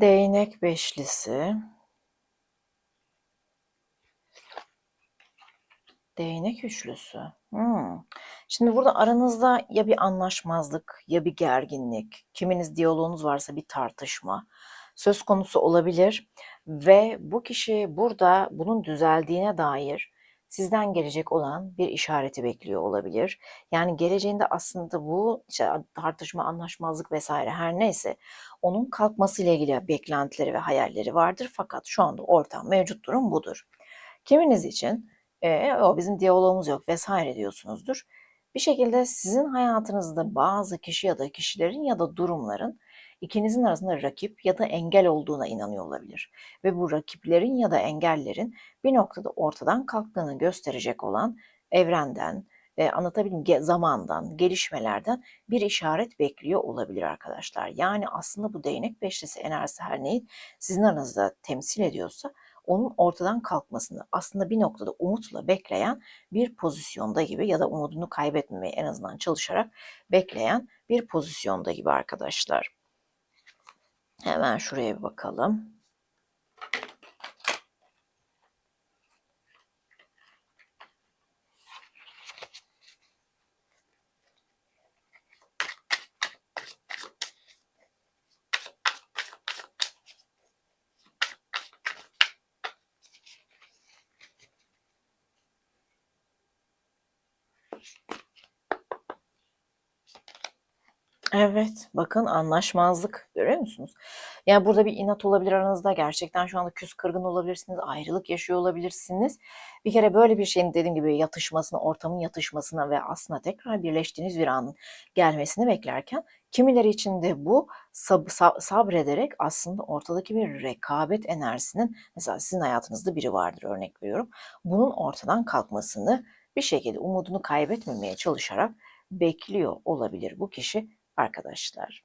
Değnek beşlisi. Değnek üçlüsü. Hmm. Şimdi burada aranızda ya bir anlaşmazlık ya bir gerginlik, kiminiz diyaloğunuz varsa bir tartışma söz konusu olabilir ve bu kişi burada bunun düzeldiğine dair sizden gelecek olan bir işareti bekliyor olabilir. Yani geleceğinde aslında bu işte tartışma, anlaşmazlık vesaire her neyse onun kalkması ile ilgili beklentileri ve hayalleri vardır fakat şu anda ortam mevcut durum budur. Kiminiz için e, o bizim diyalogumuz yok vesaire diyorsunuzdur. Bir şekilde sizin hayatınızda bazı kişi ya da kişilerin ya da durumların ikinizin arasında rakip ya da engel olduğuna inanıyor olabilir. Ve bu rakiplerin ya da engellerin bir noktada ortadan kalktığını gösterecek olan evrenden, e, anlatabildim zamandan, gelişmelerden bir işaret bekliyor olabilir arkadaşlar. Yani aslında bu değnek beşlisi enerjisi her neyi sizin aranızda temsil ediyorsa onun ortadan kalkmasını aslında bir noktada umutla bekleyen bir pozisyonda gibi ya da umudunu kaybetmemeye en azından çalışarak bekleyen bir pozisyonda gibi arkadaşlar. Hemen şuraya bir bakalım. Evet, bakın anlaşmazlık görüyor musunuz? Yani burada bir inat olabilir aranızda. Gerçekten şu anda küs kırgın olabilirsiniz, ayrılık yaşıyor olabilirsiniz. Bir kere böyle bir şeyin dediğim gibi yatışmasına, ortamın yatışmasına ve aslında tekrar birleştiğiniz bir anın gelmesini beklerken kimileri için de bu sab sab sabrederek aslında ortadaki bir rekabet enerjisinin mesela sizin hayatınızda biri vardır örnek veriyorum. Bunun ortadan kalkmasını bir şekilde umudunu kaybetmemeye çalışarak bekliyor olabilir bu kişi arkadaşlar.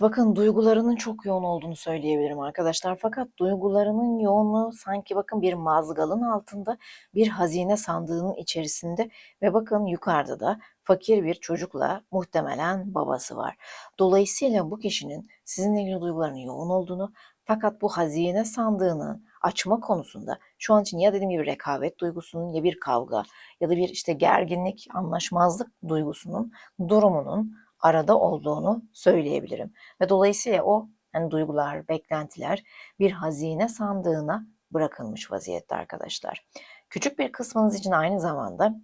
Bakın duygularının çok yoğun olduğunu söyleyebilirim arkadaşlar. Fakat duygularının yoğunluğu sanki bakın bir mazgalın altında, bir hazine sandığının içerisinde ve bakın yukarıda da fakir bir çocukla muhtemelen babası var. Dolayısıyla bu kişinin sizinle ilgili duygularının yoğun olduğunu fakat bu hazine sandığını açma konusunda şu an için ya dediğim gibi rekabet duygusunun ya bir kavga ya da bir işte gerginlik, anlaşmazlık duygusunun durumunun arada olduğunu söyleyebilirim. Ve dolayısıyla o yani duygular, beklentiler bir hazine sandığına bırakılmış vaziyette arkadaşlar. Küçük bir kısmınız için aynı zamanda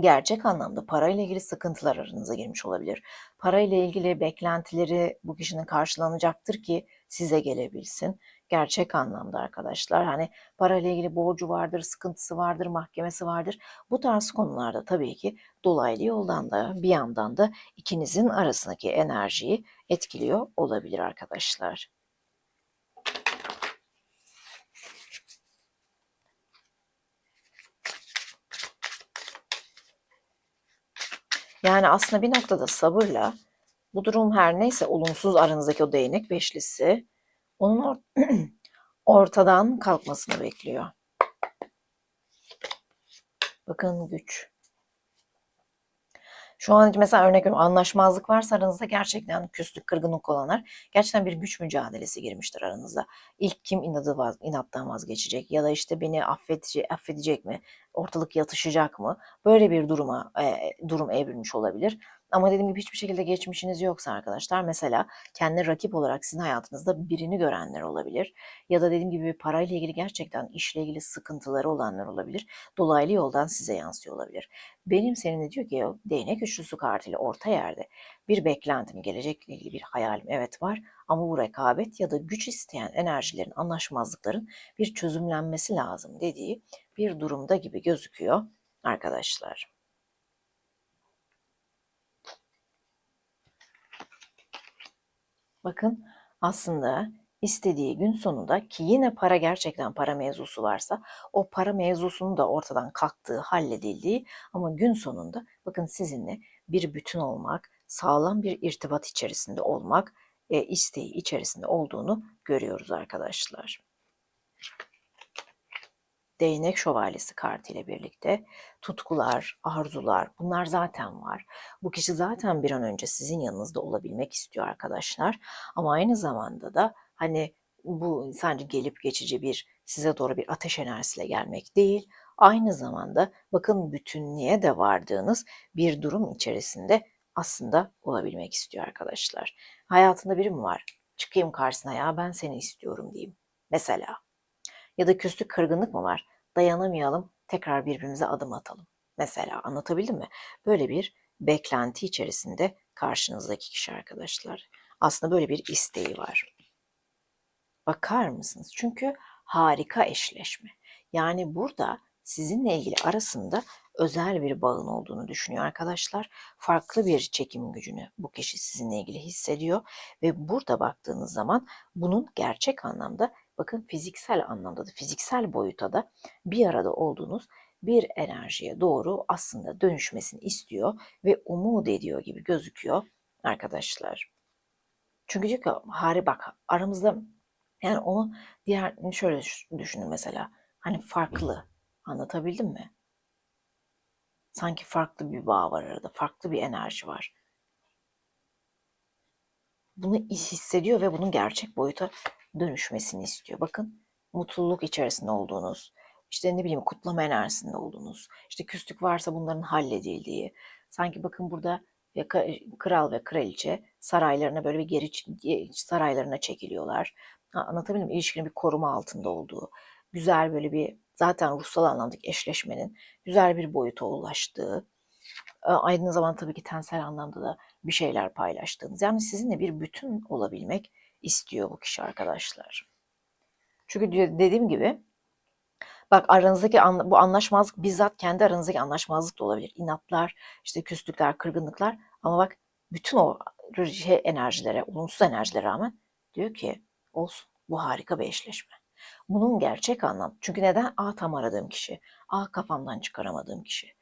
gerçek anlamda parayla ilgili sıkıntılar aranıza girmiş olabilir. Parayla ilgili beklentileri bu kişinin karşılanacaktır ki size gelebilsin. Gerçek anlamda arkadaşlar hani parayla ilgili borcu vardır, sıkıntısı vardır, mahkemesi vardır. Bu tarz konularda tabii ki dolaylı yoldan da bir yandan da ikinizin arasındaki enerjiyi etkiliyor olabilir arkadaşlar. Yani aslında bir noktada sabırla bu durum her neyse olumsuz aranızdaki o değnek beşlisi onun or ortadan kalkmasını bekliyor. Bakın güç. Şu an mesela örnek veriyorum anlaşmazlık varsa aranızda gerçekten küslük, kırgınlık olanlar gerçekten bir güç mücadelesi girmiştir aranızda. İlk kim inadı vaz, inattan vazgeçecek ya da işte beni affedecek, affedecek mi? Ortalık yatışacak mı? Böyle bir duruma e, durum evrilmiş olabilir. Ama dediğim gibi hiçbir şekilde geçmişiniz yoksa arkadaşlar mesela kendi rakip olarak sizin hayatınızda birini görenler olabilir. Ya da dediğim gibi parayla ilgili gerçekten işle ilgili sıkıntıları olanlar olabilir. Dolaylı yoldan size yansıyor olabilir. Benim seninle diyor ki değnek üçlüsü kartıyla orta yerde bir beklentim, gelecekle ilgili bir hayalim evet var. Ama bu rekabet ya da güç isteyen enerjilerin, anlaşmazlıkların bir çözümlenmesi lazım dediği bir durumda gibi gözüküyor arkadaşlar. Bakın aslında istediği gün sonunda ki yine para gerçekten para mevzusu varsa o para mevzusunun da ortadan kalktığı, halledildiği ama gün sonunda bakın sizinle bir bütün olmak, sağlam bir irtibat içerisinde olmak e, isteği içerisinde olduğunu görüyoruz arkadaşlar. Değnek şövalyesi kartı ile birlikte tutkular, arzular bunlar zaten var. Bu kişi zaten bir an önce sizin yanınızda olabilmek istiyor arkadaşlar. Ama aynı zamanda da hani bu sadece gelip geçici bir size doğru bir ateş enerjisiyle gelmek değil. Aynı zamanda bakın bütünlüğe de vardığınız bir durum içerisinde aslında olabilmek istiyor arkadaşlar. Hayatında biri mi var? Çıkayım karşısına ya ben seni istiyorum diyeyim. Mesela ya da küslük kırgınlık mı var? Dayanamayalım, tekrar birbirimize adım atalım. Mesela anlatabildim mi? Böyle bir beklenti içerisinde karşınızdaki kişi arkadaşlar. Aslında böyle bir isteği var. Bakar mısınız? Çünkü harika eşleşme. Yani burada sizinle ilgili arasında özel bir bağın olduğunu düşünüyor arkadaşlar. Farklı bir çekim gücünü bu kişi sizinle ilgili hissediyor ve burada baktığınız zaman bunun gerçek anlamda bakın fiziksel anlamda da fiziksel boyuta da bir arada olduğunuz bir enerjiye doğru aslında dönüşmesini istiyor ve umut ediyor gibi gözüküyor arkadaşlar. Çünkü diyor ki hari bak aramızda yani onu diğer şöyle düşünün mesela hani farklı anlatabildim mi? Sanki farklı bir bağ var arada, farklı bir enerji var. Bunu hissediyor ve bunun gerçek boyuta dönüşmesini istiyor. Bakın mutluluk içerisinde olduğunuz, işte ne bileyim kutlama enerjisinde olduğunuz, işte küslük varsa bunların halledildiği. Sanki bakın burada ya kral ve kraliçe saraylarına böyle bir geri saraylarına çekiliyorlar. Anlatabildim mi? İlişkinin bir koruma altında olduğu, güzel böyle bir zaten ruhsal anlamdaki eşleşmenin güzel bir boyuta ulaştığı, aynı zamanda tabii ki tensel anlamda da bir şeyler paylaştığınız. Yani sizinle bir bütün olabilmek istiyor bu kişi arkadaşlar. Çünkü dediğim gibi bak aranızdaki bu anlaşmazlık bizzat kendi aranızdaki anlaşmazlık da olabilir. İnatlar, işte küslükler, kırgınlıklar ama bak bütün o şey enerjilere, olumsuz enerjilere rağmen diyor ki olsun bu harika bir eşleşme. Bunun gerçek anlam. Çünkü neden? A tam aradığım kişi. A kafamdan çıkaramadığım kişi.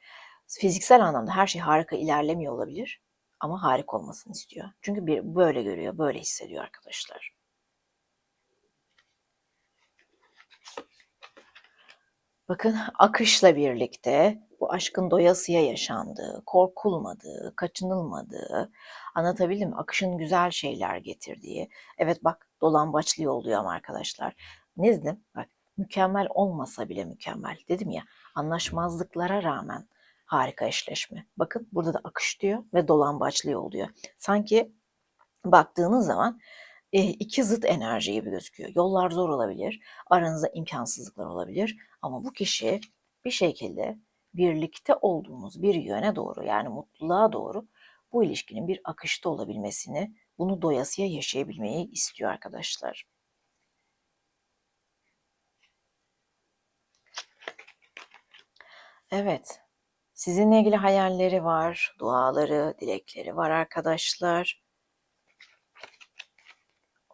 Fiziksel anlamda her şey harika ilerlemiyor olabilir ama harika olmasını istiyor. Çünkü bir böyle görüyor, böyle hissediyor arkadaşlar. Bakın akışla birlikte bu aşkın doyasıya yaşandığı, korkulmadığı, kaçınılmadığı, anlatabildim mi? Akışın güzel şeyler getirdiği. Evet bak dolambaçlı oluyor ama arkadaşlar. Ne dedim? Bak mükemmel olmasa bile mükemmel. Dedim ya anlaşmazlıklara rağmen harika eşleşme. Bakın burada da akış diyor ve dolambaçlı yol diyor. Sanki baktığınız zaman e, iki zıt enerji gibi gözüküyor. Yollar zor olabilir, aranızda imkansızlıklar olabilir ama bu kişi bir şekilde birlikte olduğumuz bir yöne doğru yani mutluluğa doğru bu ilişkinin bir akışta olabilmesini, bunu doyasıya yaşayabilmeyi istiyor arkadaşlar. Evet. Sizinle ilgili hayalleri var, duaları, dilekleri var arkadaşlar.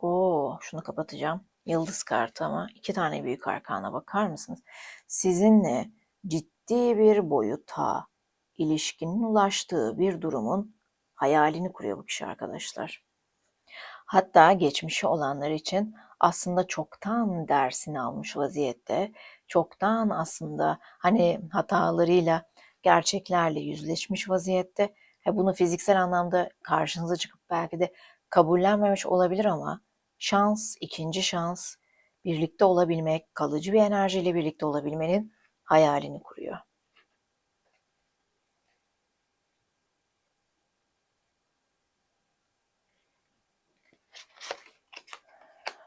Oo, şunu kapatacağım. Yıldız kartı ama iki tane büyük arkana bakar mısınız? Sizinle ciddi bir boyuta ilişkinin ulaştığı bir durumun hayalini kuruyor bu kişi arkadaşlar. Hatta geçmişi olanlar için aslında çoktan dersini almış vaziyette, çoktan aslında hani hatalarıyla, gerçeklerle yüzleşmiş vaziyette He, bunu fiziksel anlamda karşınıza çıkıp belki de kabullenmemiş olabilir ama şans, ikinci şans, birlikte olabilmek, kalıcı bir enerjiyle birlikte olabilmenin hayalini kuruyor.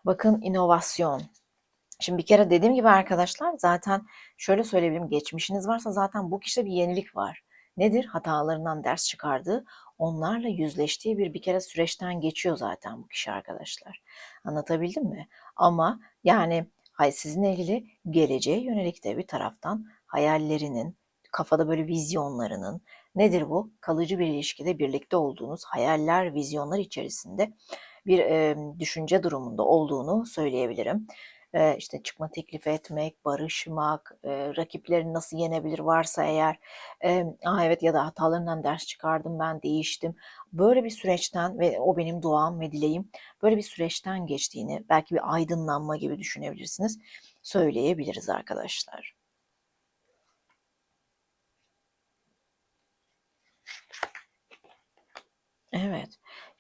Bakın inovasyon. Şimdi bir kere dediğim gibi arkadaşlar zaten şöyle söyleyebilirim. Geçmişiniz varsa zaten bu kişide bir yenilik var. Nedir? Hatalarından ders çıkardığı, onlarla yüzleştiği bir bir kere süreçten geçiyor zaten bu kişi arkadaşlar. Anlatabildim mi? Ama yani hay sizinle ilgili geleceğe yönelik de bir taraftan hayallerinin, kafada böyle vizyonlarının, nedir bu? Kalıcı bir ilişkide birlikte olduğunuz hayaller, vizyonlar içerisinde bir e, düşünce durumunda olduğunu söyleyebilirim. İşte çıkma teklif etmek, barışmak, rakiplerini nasıl yenebilir varsa eğer, Aa, evet ya da hatalarından ders çıkardım ben değiştim. Böyle bir süreçten ve o benim duam ve dileğim böyle bir süreçten geçtiğini belki bir aydınlanma gibi düşünebilirsiniz söyleyebiliriz arkadaşlar. Evet.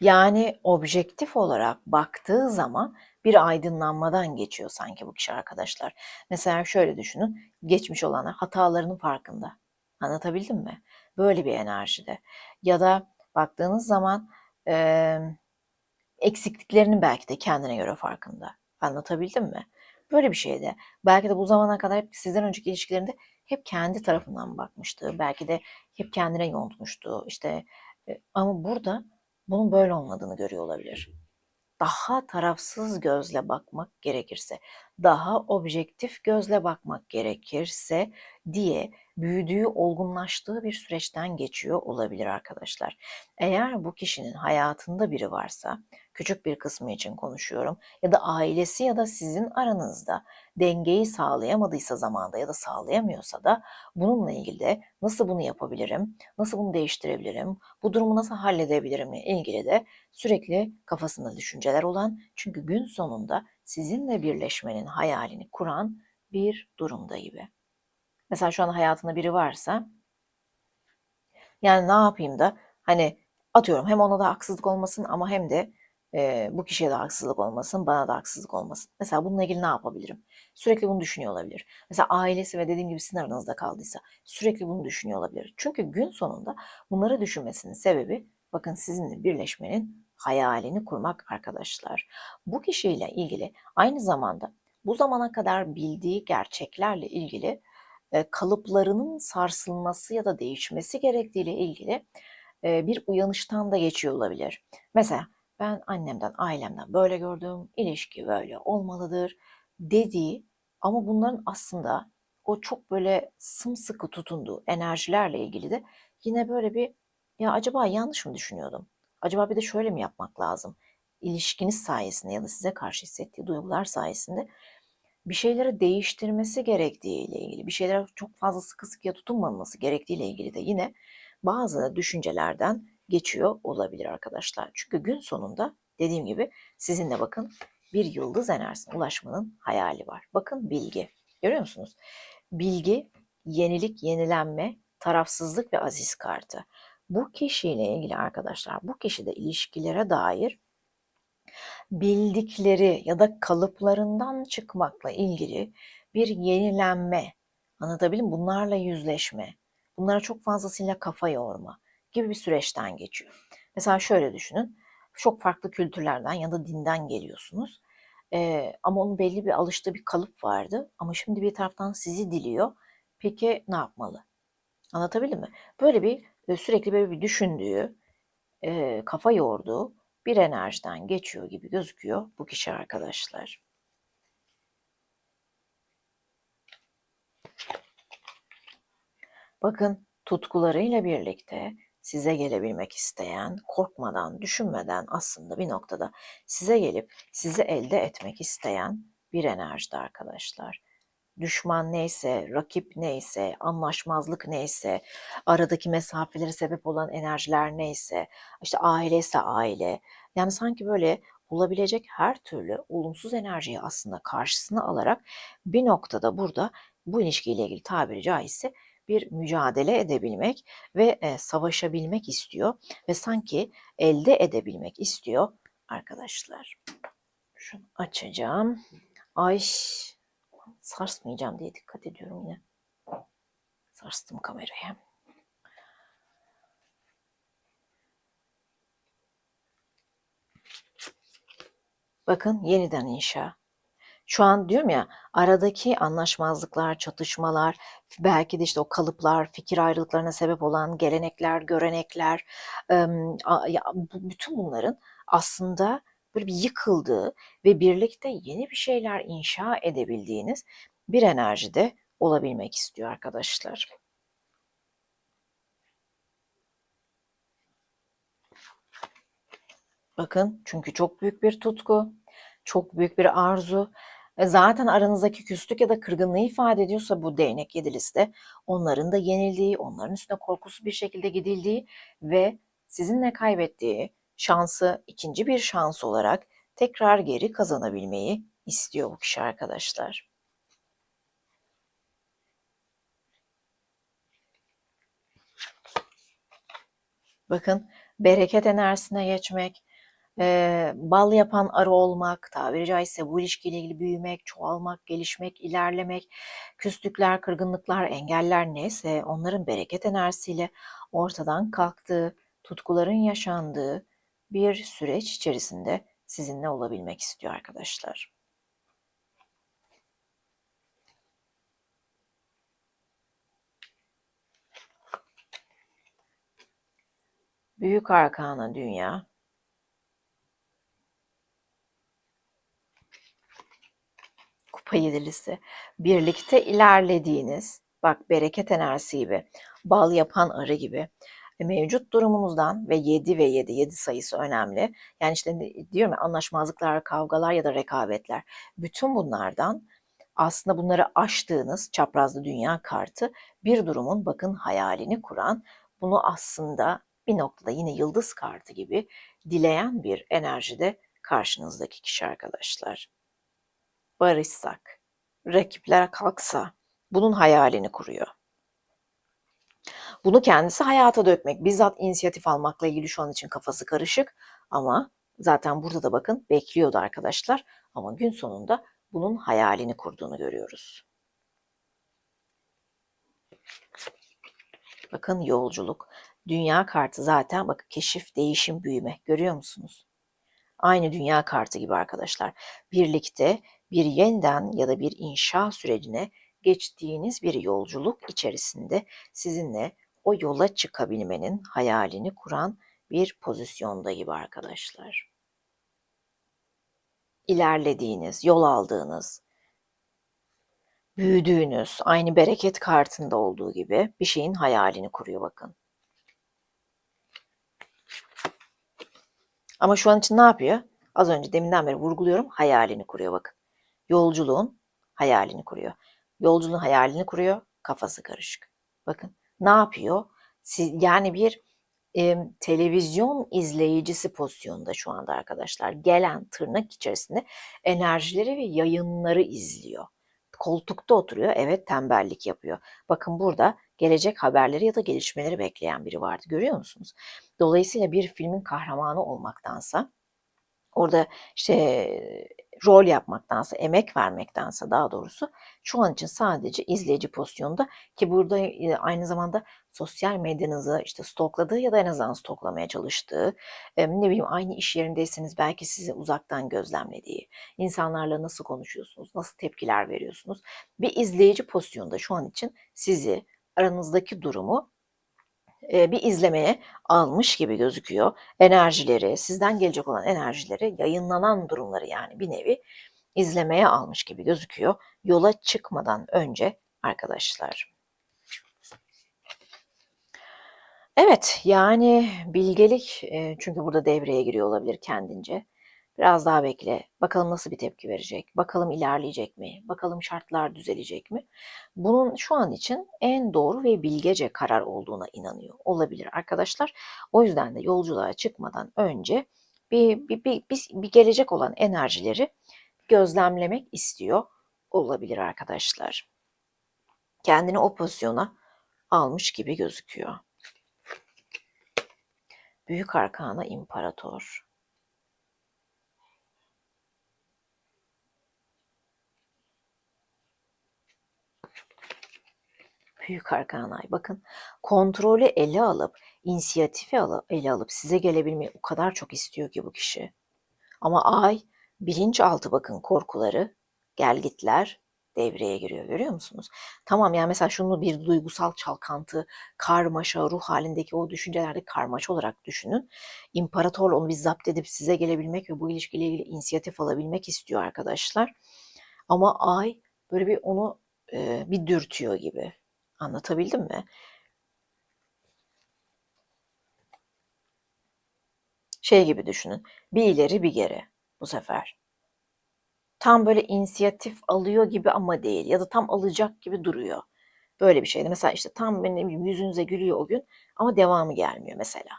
Yani objektif olarak baktığı zaman bir aydınlanmadan geçiyor sanki bu kişi arkadaşlar. Mesela şöyle düşünün, geçmiş olanlar hatalarının farkında. Anlatabildim mi? Böyle bir enerjide. Ya da baktığınız zaman e, eksikliklerinin belki de kendine göre farkında. Anlatabildim mi? Böyle bir şeyde. Belki de bu zamana kadar hep sizden önceki ilişkilerinde hep kendi tarafından bakmıştı. Belki de hep kendine yontmuştu. İşte ama burada bunun böyle olmadığını görüyor olabilir. Daha tarafsız gözle bakmak gerekirse, daha objektif gözle bakmak gerekirse diye büyüdüğü, olgunlaştığı bir süreçten geçiyor olabilir arkadaşlar. Eğer bu kişinin hayatında biri varsa, küçük bir kısmı için konuşuyorum ya da ailesi ya da sizin aranızda dengeyi sağlayamadıysa zamanda ya da sağlayamıyorsa da bununla ilgili de nasıl bunu yapabilirim, nasıl bunu değiştirebilirim, bu durumu nasıl halledebilirim ile ilgili de sürekli kafasında düşünceler olan çünkü gün sonunda sizinle birleşmenin hayalini kuran bir durumda gibi. Mesela şu an hayatında biri varsa yani ne yapayım da hani atıyorum hem ona da haksızlık olmasın ama hem de e, bu kişiye de haksızlık olmasın, bana da haksızlık olmasın. Mesela bununla ilgili ne yapabilirim? Sürekli bunu düşünüyor olabilir. Mesela ailesi ve dediğim gibi sizin aranızda kaldıysa sürekli bunu düşünüyor olabilir. Çünkü gün sonunda bunları düşünmesinin sebebi bakın sizinle birleşmenin hayalini kurmak arkadaşlar. Bu kişiyle ilgili aynı zamanda bu zamana kadar bildiği gerçeklerle ilgili kalıplarının sarsılması ya da değişmesi gerektiğiyle ilgili bir uyanıştan da geçiyor olabilir. Mesela ben annemden, ailemden böyle gördüm, ilişki böyle olmalıdır dediği ama bunların aslında o çok böyle sımsıkı tutunduğu enerjilerle ilgili de yine böyle bir ya acaba yanlış mı düşünüyordum? Acaba bir de şöyle mi yapmak lazım? İlişkiniz sayesinde ya da size karşı hissettiği duygular sayesinde bir şeyleri değiştirmesi gerektiği ilgili, bir şeylere çok fazla sıkı sıkıya tutunmaması gerektiği ilgili de yine bazı düşüncelerden geçiyor olabilir arkadaşlar. Çünkü gün sonunda dediğim gibi sizinle bakın bir yıldız enerjisine ulaşmanın hayali var. Bakın bilgi. Görüyor musunuz? Bilgi, yenilik, yenilenme, tarafsızlık ve aziz kartı. Bu kişiyle ilgili arkadaşlar, bu kişide ilişkilere dair bildikleri ya da kalıplarından çıkmakla ilgili bir yenilenme, anlatabildim bunlarla yüzleşme, bunlara çok fazlasıyla kafa yorma gibi bir süreçten geçiyor. Mesela şöyle düşünün, çok farklı kültürlerden ya da dinden geliyorsunuz. Ee, ama onun belli bir alıştığı bir kalıp vardı. Ama şimdi bir taraftan sizi diliyor. Peki ne yapmalı? Anlatabildim mi? Böyle bir sürekli böyle bir düşündüğü, e, kafa yorduğu bir enerjiden geçiyor gibi gözüküyor bu kişi arkadaşlar. Bakın tutkularıyla birlikte size gelebilmek isteyen, korkmadan, düşünmeden aslında bir noktada size gelip sizi elde etmek isteyen bir enerjide arkadaşlar düşman neyse, rakip neyse, anlaşmazlık neyse, aradaki mesafeleri sebep olan enerjiler neyse, işte aile ise aile. Yani sanki böyle olabilecek her türlü olumsuz enerjiyi aslında karşısına alarak bir noktada burada bu ilişkiyle ilgili tabiri caizse bir mücadele edebilmek ve e, savaşabilmek istiyor ve sanki elde edebilmek istiyor arkadaşlar. Şunu açacağım. Ay sarsmayacağım diye dikkat ediyorum yine. Sarstım kamerayı. Bakın yeniden inşa. Şu an diyorum ya aradaki anlaşmazlıklar, çatışmalar, belki de işte o kalıplar, fikir ayrılıklarına sebep olan gelenekler, görenekler, ya bütün bunların aslında böyle bir yıkıldığı ve birlikte yeni bir şeyler inşa edebildiğiniz bir enerjide olabilmek istiyor arkadaşlar. Bakın çünkü çok büyük bir tutku, çok büyük bir arzu. E, zaten aranızdaki küslük ya da kırgınlığı ifade ediyorsa bu değnek yedilisi de onların da yenildiği, onların üstüne korkusuz bir şekilde gidildiği ve sizinle kaybettiği şansı ikinci bir şans olarak tekrar geri kazanabilmeyi istiyor bu kişi arkadaşlar. Bakın bereket enerjisine geçmek, e, bal yapan arı olmak, tabiri caizse bu ilişkiyle ilgili büyümek, çoğalmak, gelişmek, ilerlemek, küslükler, kırgınlıklar, engeller neyse onların bereket enerjisiyle ortadan kalktığı, tutkuların yaşandığı bir süreç içerisinde sizinle olabilmek istiyor arkadaşlar. Büyük Arkana Dünya Kupa birlikte ilerlediğiniz bak bereket enerjisi gibi bal yapan arı gibi mevcut durumunuzdan ve 7 ve 7, 7 sayısı önemli. Yani işte diyorum ya anlaşmazlıklar, kavgalar ya da rekabetler. Bütün bunlardan aslında bunları aştığınız çaprazlı dünya kartı bir durumun bakın hayalini kuran, bunu aslında bir noktada yine yıldız kartı gibi dileyen bir enerjide karşınızdaki kişi arkadaşlar. Barışsak, rakipler kalksa bunun hayalini kuruyor. Bunu kendisi hayata dökmek, bizzat inisiyatif almakla ilgili şu an için kafası karışık ama zaten burada da bakın bekliyordu arkadaşlar ama gün sonunda bunun hayalini kurduğunu görüyoruz. Bakın yolculuk. Dünya kartı zaten bakın keşif, değişim, büyüme. Görüyor musunuz? Aynı dünya kartı gibi arkadaşlar. Birlikte bir yeniden ya da bir inşa sürecine geçtiğiniz bir yolculuk içerisinde sizinle o yola çıkabilmenin hayalini kuran bir pozisyonda gibi arkadaşlar. İlerlediğiniz, yol aldığınız, büyüdüğünüz, aynı bereket kartında olduğu gibi bir şeyin hayalini kuruyor bakın. Ama şu an için ne yapıyor? Az önce deminden beri vurguluyorum hayalini kuruyor bakın. Yolculuğun hayalini kuruyor. Yolculuğun hayalini kuruyor, kafası karışık. Bakın ne yapıyor? Siz, yani bir e, televizyon izleyicisi pozisyonda şu anda arkadaşlar. Gelen tırnak içerisinde enerjileri ve yayınları izliyor. Koltukta oturuyor, evet tembellik yapıyor. Bakın burada gelecek haberleri ya da gelişmeleri bekleyen biri vardı. Görüyor musunuz? Dolayısıyla bir filmin kahramanı olmaktansa orada işte rol yapmaktansa, emek vermektense daha doğrusu şu an için sadece izleyici pozisyonda ki burada aynı zamanda sosyal medyanızı işte stokladığı ya da en azından stoklamaya çalıştığı, ne bileyim aynı iş yerindeyseniz belki sizi uzaktan gözlemlediği, insanlarla nasıl konuşuyorsunuz, nasıl tepkiler veriyorsunuz bir izleyici pozisyonda şu an için sizi aranızdaki durumu bir izlemeye almış gibi gözüküyor. Enerjileri, sizden gelecek olan enerjileri, yayınlanan durumları yani bir nevi izlemeye almış gibi gözüküyor. Yola çıkmadan önce arkadaşlar. Evet yani bilgelik çünkü burada devreye giriyor olabilir kendince. Biraz daha bekle. Bakalım nasıl bir tepki verecek? Bakalım ilerleyecek mi? Bakalım şartlar düzelecek mi? Bunun şu an için en doğru ve bilgece karar olduğuna inanıyor olabilir arkadaşlar. O yüzden de yolculuğa çıkmadan önce bir, bir, bir, bir, bir gelecek olan enerjileri gözlemlemek istiyor olabilir arkadaşlar. Kendini o pozisyona almış gibi gözüküyor. Büyük Arkana İmparator. Büyük Arkanay bakın kontrolü ele alıp inisiyatifi ele alıp size gelebilmeyi o kadar çok istiyor ki bu kişi. Ama ay bilinçaltı bakın korkuları, gelgitler devreye giriyor görüyor musunuz? Tamam yani mesela şunu bir duygusal çalkantı, karmaşa, ruh halindeki o düşüncelerde karmaşa olarak düşünün. İmparator onu bir zapt edip size gelebilmek ve bu ilişkiyle ilgili inisiyatif alabilmek istiyor arkadaşlar. Ama ay böyle bir onu e, bir dürtüyor gibi. Anlatabildim mi? Şey gibi düşünün. Bir ileri bir geri bu sefer. Tam böyle inisiyatif alıyor gibi ama değil ya da tam alacak gibi duruyor. Böyle bir şeydi. Mesela işte tam benim yüzünüze gülüyor o gün ama devamı gelmiyor mesela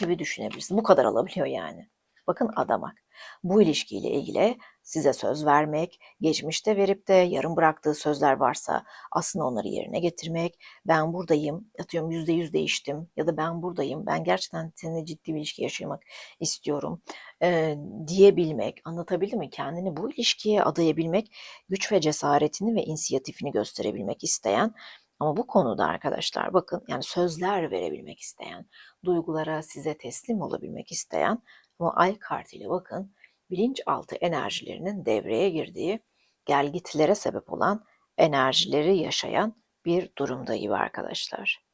gibi düşünebilirsiniz. Bu kadar alabiliyor yani. Bakın adamak. Bu ilişkiyle ilgili size söz vermek, geçmişte verip de yarım bıraktığı sözler varsa aslında onları yerine getirmek, ben buradayım, atıyorum yüzde yüz değiştim ya da ben buradayım, ben gerçekten seninle ciddi bir ilişki yaşamak istiyorum e, diyebilmek, anlatabildim mi? Kendini bu ilişkiye adayabilmek, güç ve cesaretini ve inisiyatifini gösterebilmek isteyen ama bu konuda arkadaşlar bakın yani sözler verebilmek isteyen, duygulara size teslim olabilmek isteyen ama ay kartıyla bakın bilinçaltı enerjilerinin devreye girdiği gelgitlere sebep olan enerjileri yaşayan bir durumda gibi arkadaşlar.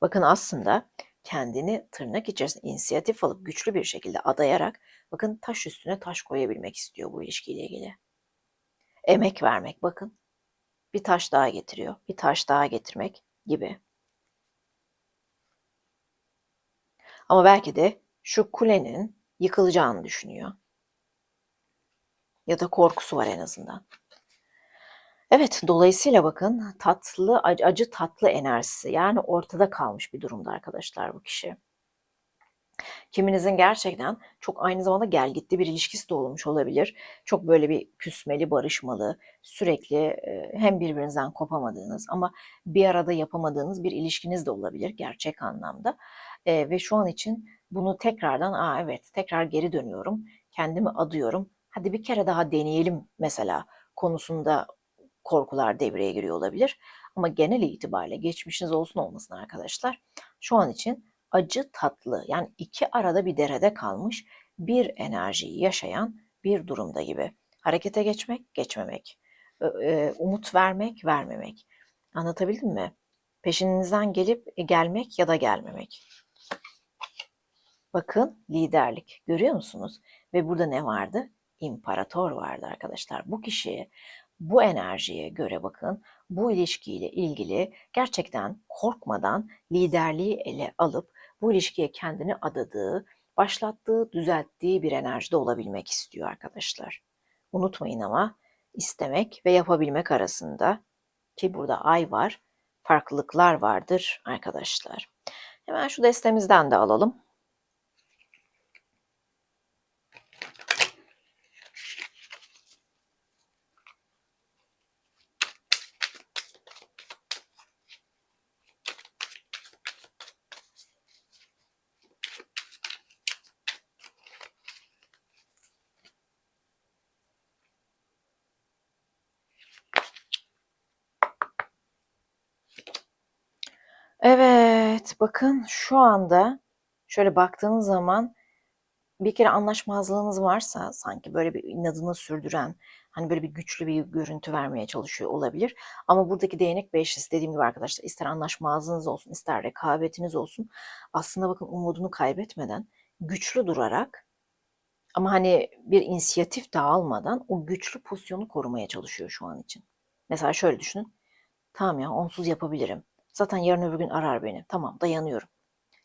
Bakın aslında kendini tırnak içerisinde inisiyatif alıp güçlü bir şekilde adayarak bakın taş üstüne taş koyabilmek istiyor bu ilişkiyle ilgili. Emek vermek bakın bir taş daha getiriyor, bir taş daha getirmek gibi. Ama belki de şu kulenin yıkılacağını düşünüyor. Ya da korkusu var en azından. Evet, dolayısıyla bakın tatlı, acı, acı tatlı enerjisi yani ortada kalmış bir durumda arkadaşlar bu kişi. Kiminizin gerçekten çok aynı zamanda gelgitli bir ilişkisi de olmuş olabilir. Çok böyle bir küsmeli, barışmalı, sürekli hem birbirinizden kopamadığınız ama bir arada yapamadığınız bir ilişkiniz de olabilir gerçek anlamda. ve şu an için bunu tekrardan, aa evet tekrar geri dönüyorum, kendimi adıyorum, hadi bir kere daha deneyelim mesela konusunda korkular devreye giriyor olabilir. Ama genel itibariyle geçmişiniz olsun olmasın arkadaşlar. Şu an için acı tatlı yani iki arada bir derede kalmış bir enerjiyi yaşayan bir durumda gibi. Harekete geçmek, geçmemek. Umut vermek, vermemek. Anlatabildim mi? Peşinizden gelip e, gelmek ya da gelmemek. Bakın liderlik görüyor musunuz? Ve burada ne vardı? İmparator vardı arkadaşlar. Bu kişi bu enerjiye göre bakın bu ilişkiyle ilgili gerçekten korkmadan liderliği ele alıp bu ilişkiye kendini adadığı, başlattığı, düzelttiği bir enerjide olabilmek istiyor arkadaşlar. Unutmayın ama istemek ve yapabilmek arasında ki burada ay var, farklılıklar vardır arkadaşlar. Hemen şu destemizden de alalım. Evet, bakın şu anda şöyle baktığınız zaman bir kere anlaşmazlığınız varsa sanki böyle bir inadını sürdüren, hani böyle bir güçlü bir görüntü vermeye çalışıyor olabilir. Ama buradaki değnek beşlisi dediğim gibi arkadaşlar ister anlaşmazlığınız olsun ister rekabetiniz olsun aslında bakın umudunu kaybetmeden güçlü durarak ama hani bir inisiyatif de almadan o güçlü pozisyonu korumaya çalışıyor şu an için. Mesela şöyle düşünün. Tamam ya onsuz yapabilirim. Zaten yarın öbür gün arar beni. Tamam dayanıyorum.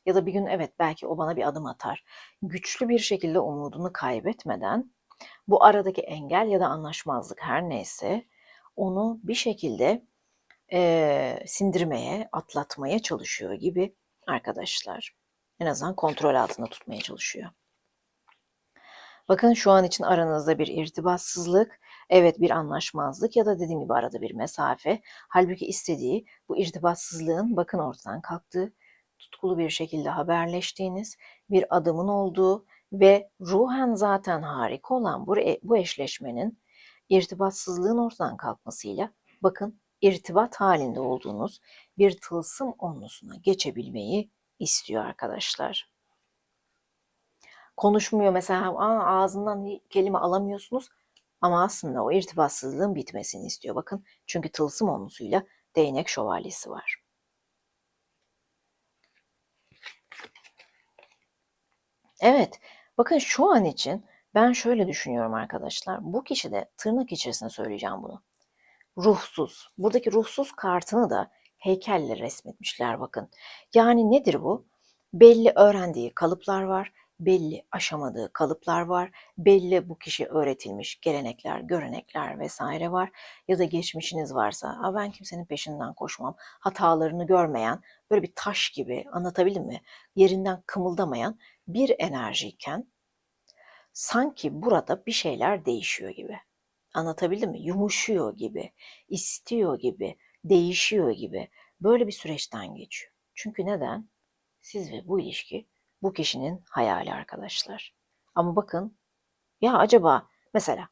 Ya da bir gün evet belki o bana bir adım atar. Güçlü bir şekilde umudunu kaybetmeden bu aradaki engel ya da anlaşmazlık her neyse onu bir şekilde e, sindirmeye, atlatmaya çalışıyor gibi arkadaşlar. En azından kontrol altında tutmaya çalışıyor. Bakın şu an için aranızda bir irtibatsızlık Evet bir anlaşmazlık ya da dediğim gibi arada bir mesafe. Halbuki istediği bu irtibatsızlığın bakın ortadan kalktığı, tutkulu bir şekilde haberleştiğiniz bir adımın olduğu ve ruhen zaten harika olan bu, bu eşleşmenin irtibatsızlığın ortadan kalkmasıyla bakın irtibat halinde olduğunuz bir tılsım onlusuna geçebilmeyi istiyor arkadaşlar. Konuşmuyor mesela ağzından kelime alamıyorsunuz ama aslında o irtibatsızlığın bitmesini istiyor. Bakın çünkü tılsım onlusuyla değnek şövalyesi var. Evet, bakın şu an için ben şöyle düşünüyorum arkadaşlar. Bu kişi de tırnak içerisinde söyleyeceğim bunu. Ruhsuz. Buradaki ruhsuz kartını da heykelle resmetmişler bakın. Yani nedir bu? Belli öğrendiği kalıplar var, belli aşamadığı kalıplar var, belli bu kişi öğretilmiş gelenekler, görenekler vesaire var. Ya da geçmişiniz varsa, ha ben kimsenin peşinden koşmam, hatalarını görmeyen, böyle bir taş gibi anlatabildim mi? Yerinden kımıldamayan bir enerjiyken sanki burada bir şeyler değişiyor gibi. Anlatabildim mi? Yumuşuyor gibi, istiyor gibi, değişiyor gibi. Böyle bir süreçten geçiyor. Çünkü neden? Siz ve bu ilişki bu kişinin hayali arkadaşlar. Ama bakın ya acaba mesela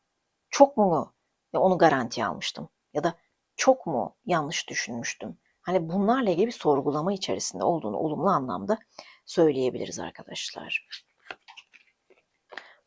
çok mu onu garanti almıştım ya da çok mu yanlış düşünmüştüm? Hani bunlarla ilgili bir sorgulama içerisinde olduğunu olumlu anlamda söyleyebiliriz arkadaşlar.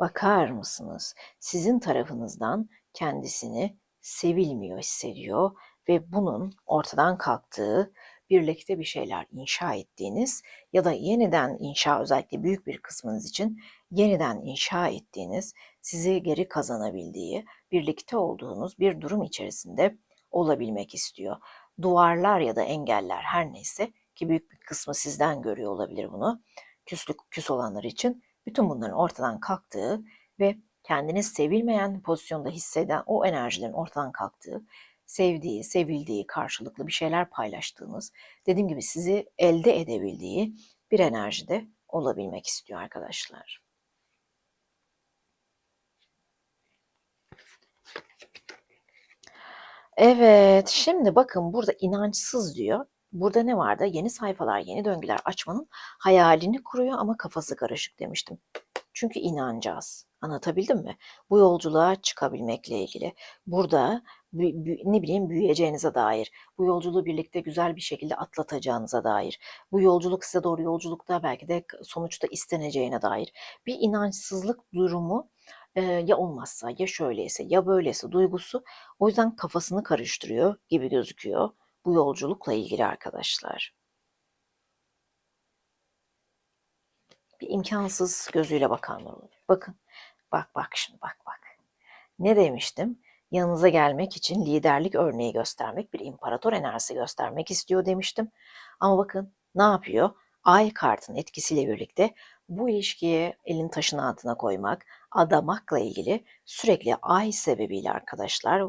Bakar mısınız? Sizin tarafınızdan kendisini sevilmiyor hissediyor ve bunun ortadan kalktığı, birlikte bir şeyler inşa ettiğiniz ya da yeniden inşa özellikle büyük bir kısmınız için yeniden inşa ettiğiniz, sizi geri kazanabildiği, birlikte olduğunuz bir durum içerisinde olabilmek istiyor. Duvarlar ya da engeller her neyse ki büyük bir kısmı sizden görüyor olabilir bunu. Küslük küs olanlar için bütün bunların ortadan kalktığı ve kendini sevilmeyen pozisyonda hisseden o enerjilerin ortadan kalktığı, sevdiği, sevildiği, karşılıklı bir şeyler paylaştığınız, dediğim gibi sizi elde edebildiği bir enerjide olabilmek istiyor arkadaşlar. Evet, şimdi bakın burada inançsız diyor. Burada ne vardı? Yeni sayfalar, yeni döngüler açmanın hayalini kuruyor ama kafası karışık demiştim. Çünkü inanacağız. Anlatabildim mi? Bu yolculuğa çıkabilmekle ilgili. Burada ne bileyim büyüyeceğinize dair, bu yolculuğu birlikte güzel bir şekilde atlatacağınıza dair, bu yolculuk size doğru yolculukta belki de sonuçta isteneceğine dair bir inançsızlık durumu ya olmazsa ya şöyleyse ya böyleyse duygusu o yüzden kafasını karıştırıyor gibi gözüküyor bu yolculukla ilgili arkadaşlar. Bir imkansız gözüyle bakanlar olabilir. Bakın, bak bak şimdi bak bak. Ne demiştim? Yanınıza gelmek için liderlik örneği göstermek, bir imparator enerjisi göstermek istiyor demiştim. Ama bakın ne yapıyor? Ay kartının etkisiyle birlikte bu ilişkiye elin taşın altına koymak, adamakla ilgili sürekli ay sebebiyle arkadaşlar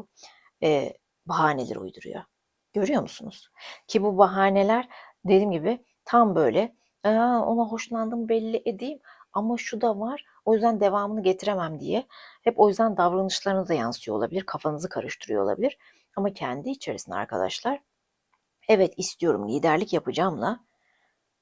e, bahaneler uyduruyor. Görüyor musunuz? Ki bu bahaneler dediğim gibi tam böyle ona hoşlandım belli edeyim ama şu da var o yüzden devamını getiremem diye hep o yüzden davranışlarınıza yansıyor olabilir, kafanızı karıştırıyor olabilir. Ama kendi içerisinde arkadaşlar evet istiyorum liderlik yapacağımla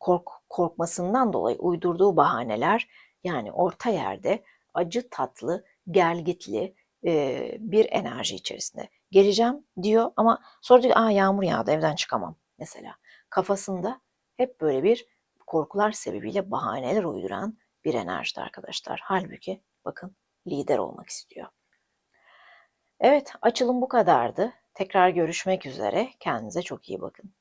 kork korkmasından dolayı uydurduğu bahaneler yani orta yerde acı tatlı, gelgitli e, bir enerji içerisinde. Geleceğim diyor ama sonra diyor Aa, yağmur yağdı evden çıkamam mesela. Kafasında hep böyle bir korkular sebebiyle bahaneler uyduran bir enerjide arkadaşlar. Halbuki bakın lider olmak istiyor. Evet açılım bu kadardı. Tekrar görüşmek üzere. Kendinize çok iyi bakın.